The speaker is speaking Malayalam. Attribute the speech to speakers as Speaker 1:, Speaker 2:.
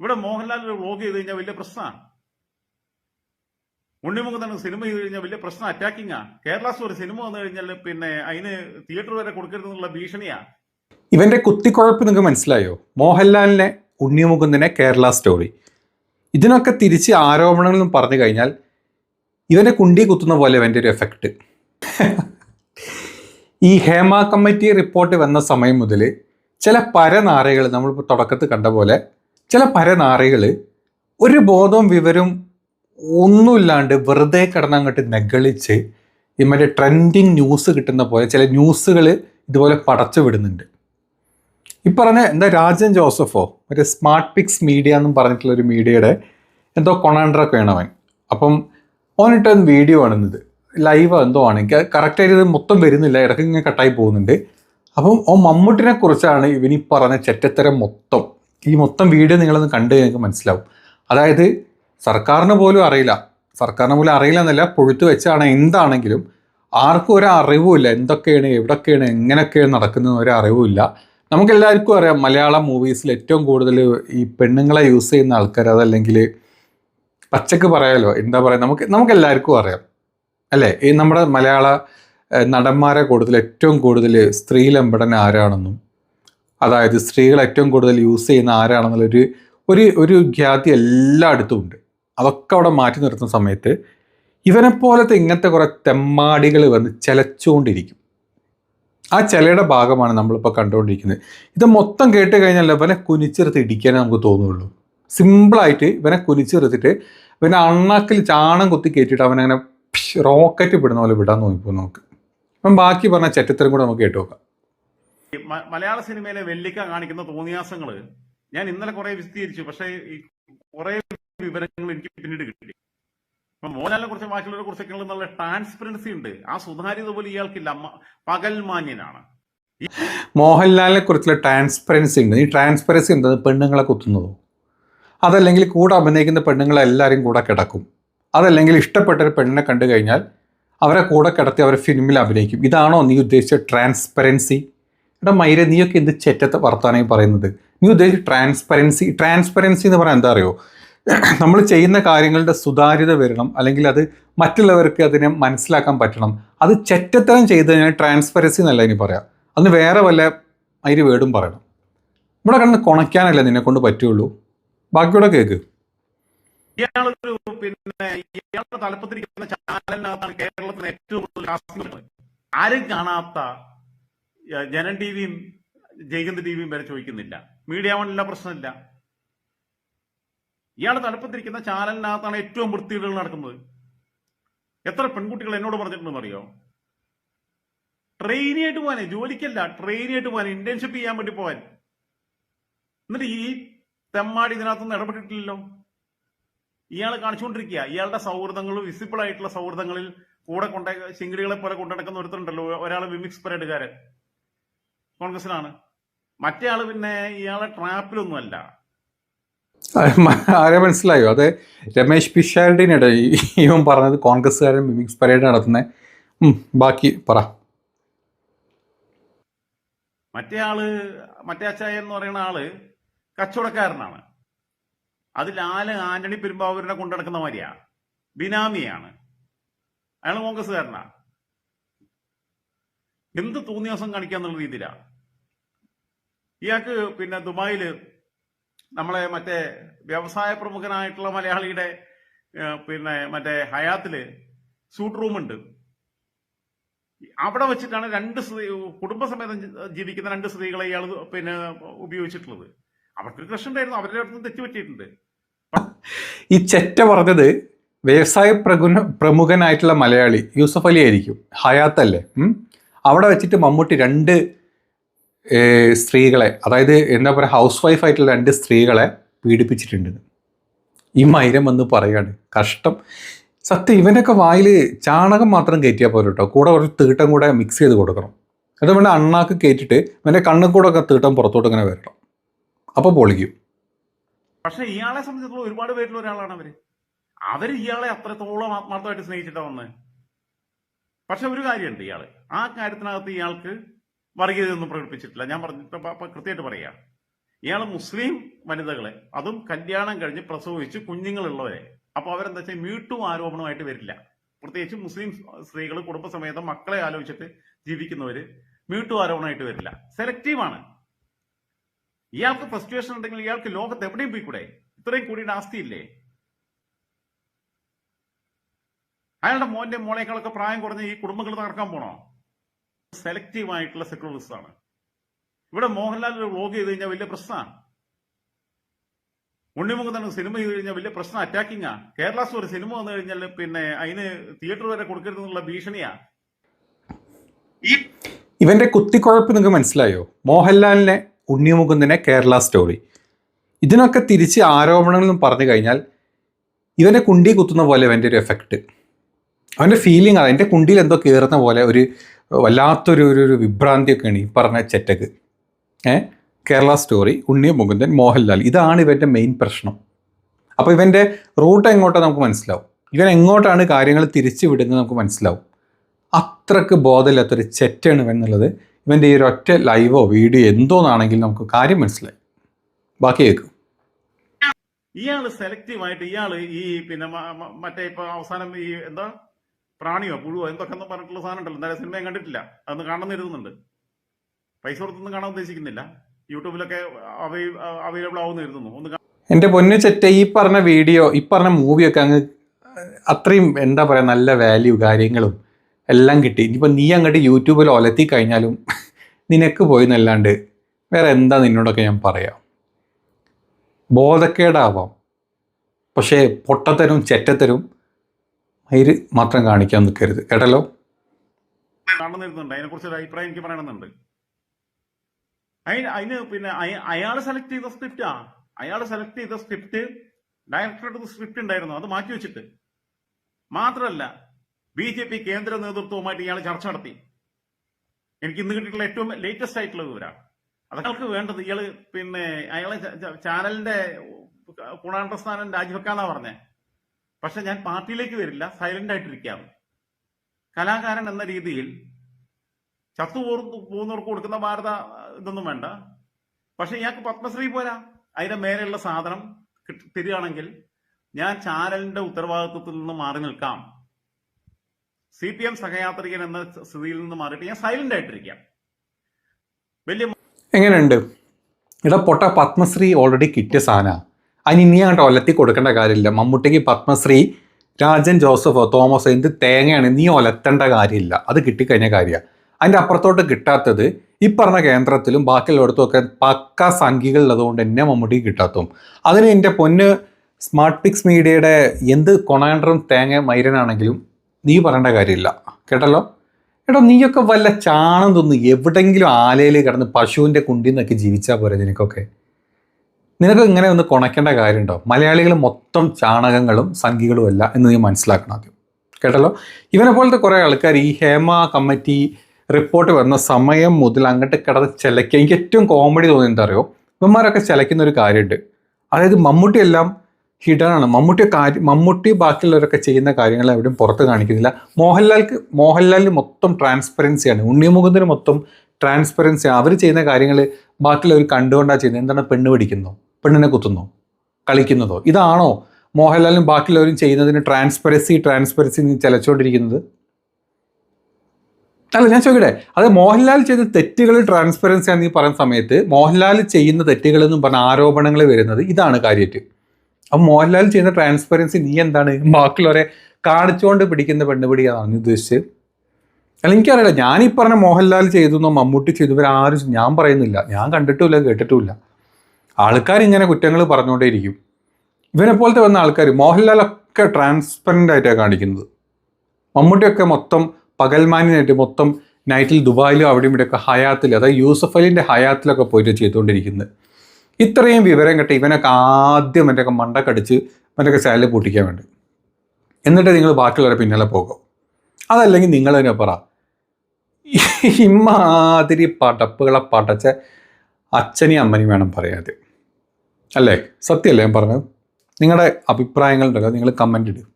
Speaker 1: ഇവിടെ മോഹൻലാൽ ഒരു വ്ലോഗ് ചെയ്ത് കഴിഞ്ഞാൽ വലിയ പ്രശ്നമാണ്. ഉണ്ണിമുഖത്തിന് സിനിമ ചെയ്ത് കഴിഞ്ഞാൽ വലിയ പ്രശ്നം അറ്റാക്കിങ്ങാ കേരള സ്റ്റോറി സിനിമ വന്നു കഴിഞ്ഞാൽ പിന്നെ അതിന് തിയേറ്റർ വരെ കൊടുക്കരുതെന്നുള്ള ഭീഷണിയാ.
Speaker 2: ഇവന്റെ കുത്തിക്കുഴപ്പ് നിങ്ങൾക്ക് മനസ്സിലായോ? മോഹൻലാലിനെ ഉണ്ണിമുകുന്ദനെ കേരള സ്റ്റോറി ഇതിനൊക്കെ തിരിച്ച് ആരോപണങ്ങളും പറഞ്ഞു കഴിഞ്ഞാൽ ഇവനെ കുണ്ടി കുത്തുന്ന പോലെ ഇവന്റെ ഒരു എഫക്റ്റ് ഈ ഹേമ കമ്മിറ്റി റിപ്പോർട്ട് വന്ന സമയം മുതൽ ചില പരനാരകൾ നമ്മളിപ്പോൾ തുടക്കത്തിൽ കണ്ട പോലെ ചില പരനാറികൾ ഒരു ബോധവും വിവരവും ഒന്നുമില്ലാണ്ട് വെറുതെ കിടന്നങ്ങോട്ട് നെഗളിച്ച് ഈ മറ്റേ ട്രെൻഡിങ് ന്യൂസ് കിട്ടുന്ന പോലെ ചില ന്യൂസുകൾ ഇതുപോലെ പടച്ചു വിടുന്നുണ്ട്. ഈ പറഞ്ഞ എന്താ രാജൻ ജോസഫോ മറ്റേ സ്മാർട്ട് പിക്സ് മീഡിയ എന്നും പറഞ്ഞിട്ടുള്ള ഒരു മീഡിയയുടെ എന്തോ കൊണാണ്ടറൊക്കെ ആണ് അവൻ. അപ്പം ഓനിട്ട് വീഡിയോ ആണെന്നത് ലൈവ് എന്തോ ആണ്. എനിക്ക് കറക്റ്റായിട്ട് ഇത് മൊത്തം വരുന്നില്ല. ഇടയ്ക്ക് ഇങ്ങനെ കട്ടായി പോകുന്നുണ്ട്. അപ്പം ഓ മമ്മൂട്ടിനെ കുറിച്ചാണ് ഇവനീ പറഞ്ഞ ചെറ്റത്തരം മൊത്തം. ഈ മൊത്തം വീഡിയോ നിങ്ങളൊന്ന് കണ്ട് നിങ്ങൾക്ക് മനസ്സിലാവും. അതായത് സർക്കാരിന് പോലും അറിയില്ല. സർക്കാരിനെ പോലും അറിയില്ല എന്നല്ല പൊഴുത്തു വെച്ചാണ് എന്താണെങ്കിലും ആർക്കും ഒരു അറിവുമില്ല. എന്തൊക്കെയാണ് എവിടൊക്കെയാണ് എങ്ങനെയൊക്കെയാണ് നടക്കുന്നത് ഒരു അറിവുമില്ല. നമുക്ക് എല്ലാവർക്കും അറിയാം മലയാളം മൂവീസിൽ ഏറ്റവും കൂടുതൽ ഈ പെണ്ണുങ്ങളെ യൂസ് ചെയ്യുന്ന ആൾക്കാർ അതല്ലെങ്കിൽ പച്ചക്ക് പറയാലോ എന്താ പറയുക നമുക്ക് നമുക്ക് എല്ലാവർക്കും അറിയാം. അല്ലേ? ഈ നമ്മുടെ മലയാള നടന്മാരെ കൂടുതൽ ഏറ്റവും കൂടുതൽ സ്ത്രീലമ്പടൻ ആരാണെന്നും അതായത് സ്ത്രീകൾ ഏറ്റവും കൂടുതൽ യൂസ് ചെയ്യുന്ന ആരാണെന്നുള്ളൊരു ഒരു ഒരു ഖ്യാതി എല്ലായിടത്തും ഉണ്ട്. അതൊക്കെ അവിടെ മാറ്റി നിർത്തുന്ന സമയത്ത് ഇവനെപ്പോലത്തെ ഇങ്ങനത്തെ കുറേ തെമ്മാടികൾ വന്ന് ചിലച്ചുകൊണ്ടിരിക്കും ആ ചിലയുടെ ഭാഗമാണ് നമ്മളിപ്പോൾ കണ്ടുകൊണ്ടിരിക്കുന്നത്. ഇത് മൊത്തം കേട്ട് കഴിഞ്ഞാൽ ഇവനെ കുനിച്ചെടുത്ത് ഇടിക്കാനേ നമുക്ക് തോന്നുള്ളൂ. സിമ്പിളായിട്ട് ഇവനെ കുനിച്ചെടുത്തിട്ട് ഇവനെ അണ്ണാക്കിൽ ചാണം കുത്തി കയറ്റിയിട്ട് അവനങ്ങനെ റോക്കറ്റ് വിടുന്ന പോലെ വിടാൻ നോക്കിപ്പോ നമുക്ക്. അപ്പം ബാക്കി പറഞ്ഞ ചെറ്റത്തരം കൂടെ നമുക്ക് കേട്ടു നോക്കാം
Speaker 1: മലയാള സിനിമയിലെ വെല്ലിക്ക കാണിക്കുന്ന തോന്നിയാസങ്ങൾ ഞാൻ ഇന്നലെ കുറെ വിശദീകരിച്ചു പക്ഷേ ഈ കുറെ വിവരങ്ങൾ എനിക്ക് പിന്നീട് കിട്ടി. ഇപ്പൊ മോഹൻലാലിനെ കുറിച്ച് ബാക്കിയുള്ളവരെ കുറിച്ചൊക്കെ നല്ല ട്രാൻസ്പെറൻസി ഉണ്ട്. ആ സുതാര്യത പോലും ഇയാൾക്കില്ല. പകൽ മാന്യനാണ്.
Speaker 2: മോഹൻലാലിനെ കുറിച്ചുള്ള ട്രാൻസ്പെറൻസി ഉണ്ട്. ഈ ട്രാൻസ്പെറൻസി എന്തത്? പെണ്ണുങ്ങളെ കുത്തുന്നതോ? അതല്ലെങ്കിൽ കൂടെ അഭിനയിക്കുന്ന പെണ്ണുങ്ങളെ എല്ലാവരും കൂടെ കിടക്കും. അതല്ലെങ്കിൽ ഇഷ്ടപ്പെട്ട ഒരു പെണ്ണിനെ കണ്ടു കഴിഞ്ഞാൽ അവരെ കൂടെ കിടത്തി അവരെ ഫിലിമിൽ അഭിനയിക്കും. ഇതാണോ നീ ഉദ്ദേശിച്ച ട്രാൻസ്പെറൻസി? എടാ മൈര നീയൊക്കെ എന്ത് ചെറ്റത്തെ വർത്താനായി പറയുന്നത്? നീ ഉദ്ദേശിച്ച ട്രാൻസ്പെറൻസി ട്രാൻസ്പെറൻസി എന്ന് പറയാൻ എന്താ അറിയോ? നമ്മൾ ചെയ്യുന്ന കാര്യങ്ങളുടെ സുതാര്യത വരണം അല്ലെങ്കിൽ അത് മറ്റുള്ളവർക്ക് അതിനെ മനസ്സിലാക്കാൻ പറ്റണം. അത് ചെറ്റത്തരം ചെയ്ത് കഴിഞ്ഞാൽ ട്രാൻസ്പെറൻസി എന്നല്ല ഇനി പറയാം. അതിന് വേറെ വല്ല അതിന് വേടും പറയണം. ഇവിടെ കണ്ട് കൊണക്കാനല്ല നിന്നെ കൊണ്ട് പറ്റുള്ളൂ? ബാക്കിയോടെ കേക്ക്.
Speaker 1: പിന്നെ തലപ്പത്തിരിക്കുന്ന ചാനലിനകത്താണ് കേരളത്തിന് ഏറ്റവും കൂടുതൽ ആരും കാണാത്ത ഏഹ്, വിയും ടിവിയും ടി വിയും വരെ ചോദിക്കുന്നില്ല. മീഡിയ വണ്ണില്ല പ്രശ്നമില്ല. ഇയാൾ തലപ്പത്തിരിക്കുന്ന ചാനലിനകത്താണ് ഏറ്റവും വൃത്തികേടുകൾ നടക്കുന്നത്. എത്ര പെൺകുട്ടികൾ എന്നോട് പറഞ്ഞിട്ടുണ്ടെന്ന് അറിയോ ട്രെയിനായിട്ട് പോകാൻ ജോലിക്കല്ല ട്രെയിനായിട്ട് പോകാൻ ഇന്റേൺഷിപ്പ് ചെയ്യാൻ വേണ്ടി പോകാൻ എന്നിട്ട് ഈ തെമ്മാടി ഇതിനകത്തൊന്നും ഇടപെട്ടിട്ടില്ലല്ലോ. ഇയാൾ കാണിച്ചുകൊണ്ടിരിക്കുക. ഇയാളുടെ സൗഹൃദങ്ങൾ വിസിബിൾ ആയിട്ടുള്ള സൗഹൃദങ്ങളിൽ കൂടെ കൊണ്ട ശിങ്കിടികളെ പോലെ കൊണ്ടുനടക്കുന്ന ഒരുത്തരുണ്ടല്ലോ ഒരാൾ വിമിക്സ് പരേഡുകാരൻ കോൺഗ്രസിലാണ്. മറ്റേ ആൾ പിന്നെ ഇയാളെ ട്രാപ്പിലൊന്നുമല്ല.
Speaker 2: ആരെ മനസ്സിലായോ? അതെ രമേശ് പിഷാരടിനിടെ ഇവൻ പറഞ്ഞത് കോൺഗ്രസ്സുകാരൻ മിമിക്സ് പരേഡ് നടത്തുന്നത് ബാക്കി പറ.
Speaker 1: മറ്റേ ആൾ മറ്റേ അച്ചായ എന്ന് പറയുന്ന ആൾ കച്ചവടക്കാരനാണ്. അതിൽ ആൽ ആന്റണി പെരുമ്പാവൂരിനെ കൊണ്ടുനടക്കുന്ന മാതിരിയാ. ബിനാമിയാണ്. അയാൾ കോൺഗ്രസ്സുകാരനാ. എന്ത് തോന്നിയാസം കാണിക്കാന്നുള്ള രീതിയിലാണ് ഇയാൾക്ക് പിന്നെ ദുബായിൽ നമ്മളെ മറ്റേ വ്യവസായ പ്രമുഖനായിട്ടുള്ള മലയാളിയുടെ പിന്നെ മറ്റേ ഹയാത്തിൽ സൂട്ട് റൂമുണ്ട്. അവിടെ വെച്ചിട്ടാണ് രണ്ട് കുടുംബസമേതം ജീവിക്കുന്ന രണ്ട് സ്ത്രീകളെ ഇയാൾ പിന്നെ ഉപയോഗിച്ചിട്ടുള്ളത്. അവർക്ക് കൃഷ്ണുണ്ടായിരുന്നു അവരുടെ അടുത്ത് തെറ്റുപറ്റിയിട്ടുണ്ട്
Speaker 2: ഈ ചെറ്റ പറഞ്ഞത് വ്യവസായ പ്രഗുന പ്രമുഖനായിട്ടുള്ള മലയാളി യൂസഫ് അലി ആയിരിക്കും. ഹയാത്തല്ലേ? അവിടെ വെച്ചിട്ട് മമ്മൂട്ടി രണ്ട് സ്ത്രീകളെ അതായത് എന്താ പറയുക ഹൗസ് വൈഫായിട്ടുള്ള രണ്ട് സ്ത്രീകളെ പീഡിപ്പിച്ചിട്ടുണ്ട്. ഈ മൈരം വന്ന് പറയുകയാണ് കഷ്ടം. സത്യം ഇവനൊക്കെ വായിൽ ചാണകം മാത്രം കയറ്റിയാൽ പോലും കേട്ടോ കൂടെ കുറച്ച് തീട്ടം കൂടെ മിക്സ് ചെയ്ത് കൊടുക്കണം. അത് വേണ്ട അണ്ണാക്ക് കയറ്റിട്ട് ഇവന്റെ കണ്ണിൽ കൂടെ ഒക്കെ തീട്ടം പുറത്തോട്ട് ഇങ്ങനെ വരണം. അപ്പോൾ പൊളിക്കും.
Speaker 1: പക്ഷേ ഇയാളെ സംബന്ധിച്ചിടത്തോളം ഒരുപാട് പേരിൽ ഒരാളാണ് അവർ. അവർ ഇയാളെ അത്രത്തോളം ആത്മാർത്ഥമായിട്ട് സ്നേഹിച്ചിട്ടാണ് വന്നത് പക്ഷെ ഒരു കാര്യമുണ്ട് ഇയാൾ ആ കാര്യത്തിനകത്ത് ഇയാൾക്ക് വർഗീയതയൊന്നും പ്രകടിപ്പിച്ചിട്ടില്ല. ഞാൻ പറഞ്ഞിട്ട് കൃത്യമായിട്ട് പറയാം. ഇയാൾ മുസ്ലിം വനിതകളെ അതും കല്യാണം കഴിഞ്ഞ് പ്രസവിച്ച് കുഞ്ഞുങ്ങളുള്ളവരെ. അപ്പോൾ അവരെന്താ വെച്ചാൽ മീട്ടു ആരോപണമായിട്ട് വരില്ല. പ്രത്യേകിച്ച് മുസ്ലിം സ്ത്രീകൾ കുടുംബസമേതം മക്കളെ ആലോചിച്ചിട്ട് ജീവിക്കുന്നവര് മീട്ടു ആരോപണമായിട്ട് വരില്ല. സെലക്റ്റീവാണ്. ഇയാൾക്ക് ഫ്രസ്ട്രേഷൻ ഉണ്ടെങ്കിൽ ഇയാൾക്ക് ലോകത്ത് എവിടെയും പോയിക്കൂടെ? ഇത്രയും കൂടി ആസ്തിയില്ലേ? അയാളുടെ മോന്റെ മോളേക്കാളൊക്കെ പ്രായം കുറഞ്ഞ ഈ കുടുംബങ്ങൾ തകർക്കാൻ പോണോ? സെലക്റ്റീവ് ആയിട്ടുള്ള സെക്യുലറിസ്റ്റ് ആണ്. ഇവിടെ മോഹൻലാൽ വ്ലോഗ് ചെയ്ത് കഴിഞ്ഞാൽ വലിയ പ്രശ്നമാണ്. ഉണ്ണിമുഖത്തണ് സിനിമ ചെയ്ത് കഴിഞ്ഞാൽ വലിയ പ്രശ്നം അറ്റാക്കിങ്ങാ കേരളാസ് ഒരു സിനിമ വന്നു കഴിഞ്ഞാൽ പിന്നെ അതിന് തിയേറ്റർ വരെ കൊടുക്കരുതെന്നുള്ള ഭീഷണിയാ.
Speaker 2: ഇവന്റെ കുത്തിക്കുഴപ്പ് നിങ്ങൾക്ക് മനസ്സിലായോ? മോഹൻലാലിനെ ഉണ്ണിമുകുന്ദനെ കേരള സ്റ്റോറി ഇതിനൊക്കെ തിരിച്ച് ആരോപണങ്ങളെന്നും പറഞ്ഞു കഴിഞ്ഞാൽ ഇവനെ കുണ്ടി കുത്തുന്ന പോലെ ഇവന്റെ ഒരു എഫക്റ്റ് അവന്റെ ഫീലിംഗ് ആണ് എന്റെ കുണ്ടിയിൽ എന്തോ കയറുന്ന പോലെ ഒരു വല്ലാത്തൊരു ഒരു ഒരു വിഭ്രാന്തിയൊക്കെയാണ് ഈ പറഞ്ഞ ചെറ്റക്ക് ഏ? കേരള സ്റ്റോറി ഉണ്ണി മുകുന്ദൻ മോഹൻലാൽ. ഇതാണ് ഇവന്റെ മെയിൻ പ്രശ്നം. അപ്പോൾ ഇവന്റെ റൂട്ട് എങ്ങോട്ടാണ് നമുക്ക് മനസ്സിലാവും? ഇവൻ എങ്ങോട്ടാണ് കാര്യങ്ങൾ തിരിച്ചു വിടുന്നത് നമുക്ക് മനസ്സിലാവും? അത്രയ്ക്ക് ബോധമില്ലാത്തൊരു ചെറ്റാണ് ഇവൻ എന്നുള്ളത്. ഇവന്റെ ഈ ഒരൊറ്റ ലൈവോ വീഡിയോ എന്തോന്നാണെങ്കിലും നമുക്ക് കാര്യം മനസ്സിലായി. ബാക്കി കേൾക്കും.
Speaker 1: ഇയാൾ സെലക്റ്റീവ് ആയിട്ട് ഇയാൾ ഈ പിന്നെ മറ്റേ ഇപ്പൊ അവസാനം ഈ എന്താ? പ്രാണിയോ പുഴുവോ എന്തൊക്കെ എന്ന് പറഞ്ഞിട്ടുള്ള സാധനം ഉണ്ടല്ലോ എന്തായാലും സിനിമയും കണ്ടിട്ടില്ല. അതൊന്ന് കാണാൻ എഴുതുന്നുണ്ട് പൈസ കൊടുത്തൊന്നും കാണാൻ ഉദ്ദേശിക്കുന്നില്ല. യൂട്യൂബിലൊക്കെ അവൈലബിൾ ആവുമെന്ന് ഒന്ന്
Speaker 2: എന്റെ പൊന്നു ചെറ്റ ഈ പറഞ്ഞ വീഡിയോ ഈ പറഞ്ഞ മൂവിയൊക്കെ അങ്ങ് അത്രയും എന്താ പറയുക നല്ല വാല്യൂ കാര്യങ്ങളും എല്ലാം കിട്ടി. ഇനിയിപ്പോൾ നീ അങ്ങോട്ട് യൂട്യൂബിൽ ഒലത്തി കഴിഞ്ഞാലും നിനക്ക് പോയി എന്നല്ലാണ്ട് വേറെ എന്താ നിന്നോടൊക്കെ ഞാൻ പറയാം? ബോധക്കേടാവാം. പക്ഷേ പൊട്ടത്തരും ചെറ്റത്തരും അതിൽ മാത്രം കാണിക്കാൻ നിൽക്കരുത്. കേട്ടല്ലോ?
Speaker 1: കാണുന്നുണ്ട് അതിനെക്കുറിച്ച് ഒരു അഭിപ്രായം എനിക്ക് സെലക്ട് ചെയ്ത സ്ക്രിപ്റ്റാ സെലക്ട് ചെയ്ത സ്ക്രിപ്റ്റ് സ്ക്രിപ്റ്റ് അത് വെച്ചിട്ട്. മാത്രമല്ല ബി ജെ പി കേന്ദ്ര നേതൃത്വവുമായിട്ട് ഇയാൾ ചർച്ച നടത്തി. എനിക്ക് ഇന്ന് കിട്ടിയിട്ടുള്ള ഏറ്റവും ലേറ്റസ്റ്റ് ആയിട്ടുള്ള വിവരമാണ് അതൊക്കെ വേണ്ടത് ഇയാൾ പിന്നെ അയാളെ ചാനലിന്റെ ഗുണാണ്ടസ്ഥാനം രാജിവെക്കാന്നാ പറഞ്ഞേ. പക്ഷെ ഞാൻ പാർട്ടിയിലേക്ക് വരില്ല സൈലന്റ് ആയിട്ടിരിക്കാം കലാകാരൻ എന്ന രീതിയിൽ ചത്തു പോകുന്നവർക്ക് കൊടുക്കുന്ന ഭാരത ഇതൊന്നും വേണ്ട. പക്ഷെ ഇയാൾക്ക് പത്മശ്രീ പോരാ. അതിന്റെ മേലെയുള്ള സാധനം തരികയാണെങ്കിൽ ഞാൻ ചാനലിന്റെ ഉത്തരവാദിത്വത്തിൽ നിന്ന് മാറി നിൽക്കാം. സി പി എം സഹയാത്രികൻ എന്ന സ്ഥിതിയിൽ നിന്ന് മാറിയിട്ട് ഞാൻ സൈലന്റ് ആയിട്ടിരിക്കാം. വലിയ
Speaker 2: എങ്ങനെയുണ്ട്? ഇവിടെ പൊട്ട പത്മശ്രീ ഓൾറെഡി കിട്ടിയ സാധനമാണ് അതിന് ഇനി അങ്ങോട്ട് ഒലത്തി കൊടുക്കേണ്ട കാര്യമില്ല. മമ്മൂട്ടിക്ക് പത്മശ്രീ രാജൻ ജോസഫോ തോമസോ എന്ത് തേങ്ങയാണ് നീ ഒലത്തേണ്ട കാര്യമില്ല. അത് കിട്ടിക്കഴിഞ്ഞ കാര്യമാണ് അതിന്റെ അപ്പുറത്തോട്ട് കിട്ടാത്തത് ഈ പറഞ്ഞ കേന്ദ്രത്തിലും ബാക്കിയുള്ളിടത്തും ഒക്കെ പക്ക സംഖ്യകളുള്ളതുകൊണ്ട് എന്നെ മമ്മൂട്ടിക്ക് കിട്ടാത്തതും അതിന് എന്റെ പൊന്ന് സ്മാർട്ട് പിക്സ് മീഡിയയുടെ എന്ത് കൊണാണ്ടറും തേങ്ങ മൈരനാണെങ്കിലും നീ പറയേണ്ട കാര്യമില്ല. കേട്ടല്ലോ? എടാ നീയൊക്കെ വല്ല ചാണം തിന്ന് എവിടെങ്കിലും ആലയിൽ കിടന്ന് പശുവിന്റെ കുണ്ടിൽ നിന്നൊക്കെ ജീവിച്ചാൽ പോരെ നിനക്കൊക്കെ? നിനക്ക് ഇങ്ങനെ ഒന്ന് കുണയ്ക്കേണ്ട കാര്യമുണ്ടോ? മലയാളികൾ മൊത്തം ചാണകങ്ങളും സംഖ്യകളും അല്ല എന്ന് നീ മനസ്സിലാക്കണം ആദ്യം. കേട്ടല്ലോ? ഇവനെ പോലത്തെ കുറേ ആൾക്കാർ ഈ ഹേമ കമ്മിറ്റി റിപ്പോർട്ട് വരുന്ന സമയം മുതൽ അങ്ങോട്ട് കിടന്ന് ചിലയ്ക്കുക എനിക്ക് ഏറ്റവും കോമഡി തോന്നി എന്താ അറിയോ? ഇവന്മാരൊക്കെ ചിലയ്ക്കുന്ന ഒരു കാര്യമുണ്ട്. അതായത് മമ്മൂട്ടി എല്ലാം ഹിഡൻ ആണ്. മമ്മൂട്ടി കാര്യം മമ്മൂട്ടി ബാക്കിയുള്ളവരൊക്കെ ചെയ്യുന്ന കാര്യങ്ങൾ എവിടെയും പുറത്ത് കാണിക്കുന്നില്ല. മോഹൻലാൽക്ക് മോഹൻലാലിന് മൊത്തം ട്രാൻസ്പെറൻസിയാണ് ഉണ്ണിമുഖത്തിന് മൊത്തം ട്രാൻസ്പെറൻസി അവർ ചെയ്യുന്ന കാര്യങ്ങൾ ബാക്കിയുള്ളവർ കണ്ടുകൊണ്ടാണ് ചെയ്യുന്നത്. എന്താണ് പെണ്ണ് പിടിക്കുന്നോ? പെണ്ണിനെ കുത്തുന്നോ കളിക്കുന്നതോ? ഇതാണോ മോഹൻലാലും ബാക്കിയുള്ളവരും ചെയ്യുന്നതിന് ട്രാൻസ്പെറൻസി ട്രാൻസ്പെറൻസി ചലച്ചുകൊണ്ടിരിക്കുന്നത്? അല്ല ഞാൻ ചോദിക്കട്ടെ അത് മോഹൻലാൽ ചെയ്ത തെറ്റുകൾ ട്രാൻസ്പെറൻസി ആണെന്ന് പറയുന്ന സമയത്ത് മോഹൻലാൽ ചെയ്യുന്ന തെറ്റുകൾ എന്നും പറഞ്ഞ ആരോപണങ്ങൾ വരുന്നത് ഇതാണ് കാര്യമായിട്ട് അപ്പം മോഹൻലാൽ ചെയ്യുന്ന ട്രാൻസ്പെറൻസി നീ എന്താണ്? ബാക്കിയുള്ളവരെ കാണിച്ചുകൊണ്ട് പിടിക്കുന്ന പെണ്ണുപിടിയാണ് നീ ഉദ്ദേശിച്ചത്? അല്ല എനിക്കറിയില്ല ഞാനീ പറഞ്ഞ മോഹൻലാൽ ചെയ്തു മമ്മൂട്ടി ചെയ്തു ഇവരാരും ഞാൻ പറയുന്നില്ല. ഞാൻ കണ്ടിട്ടുമില്ല കേട്ടിട്ടുമില്ല. ആൾക്കാർ ഇങ്ങനെ കുറ്റങ്ങൾ പറഞ്ഞുകൊണ്ടേയിരിക്കും. ഇവനെ പോലത്തെ വന്ന ആൾക്കാർ മോഹൻലാലൊക്കെ ട്രാൻസ്പെറന്റ് ആയിട്ടാണ് കാണിക്കുന്നത്. മമ്മൂട്ടിയൊക്കെ മൊത്തം പകൽമാനിനായിട്ട് മൊത്തം നൈറ്റിൽ ദുബായിലും അവിടെയും ഇവിടെയൊക്കെ ഹയാത്തിൽ അതായത് യൂസഫ് അലിന്റെ ഹയാത്തിലൊക്കെ പോയിട്ട് ചെയ്തുകൊണ്ടിരിക്കുന്നത്. ഇത്രയും വിവരം കിട്ടി ഇവനൊക്കെ ആദ്യം എന്റെയൊക്കെ മണ്ടക്കടിച്ച് മറ്റൊക്കെ സാലറി പൊട്ടിക്കാൻ വേണ്ടി. എന്നിട്ട് നിങ്ങൾ ബാക്കിയുള്ളവരെ പിന്നാലെ പോകും. അതല്ലെങ്കിൽ നിങ്ങൾ തന്നെ പറ ഇമാതിരി പടപ്പുകളെ പടച്ച അച്ഛനെയും അമ്മനെയും വേണം പറയാതെ. അല്ലേ? സത്യമല്ലേ ഞാൻ പറഞ്ഞത്? നിങ്ങളുടെ അഭിപ്രായങ്ങളുണ്ടല്ലോ നിങ്ങൾ കമന്റ് ഇടും.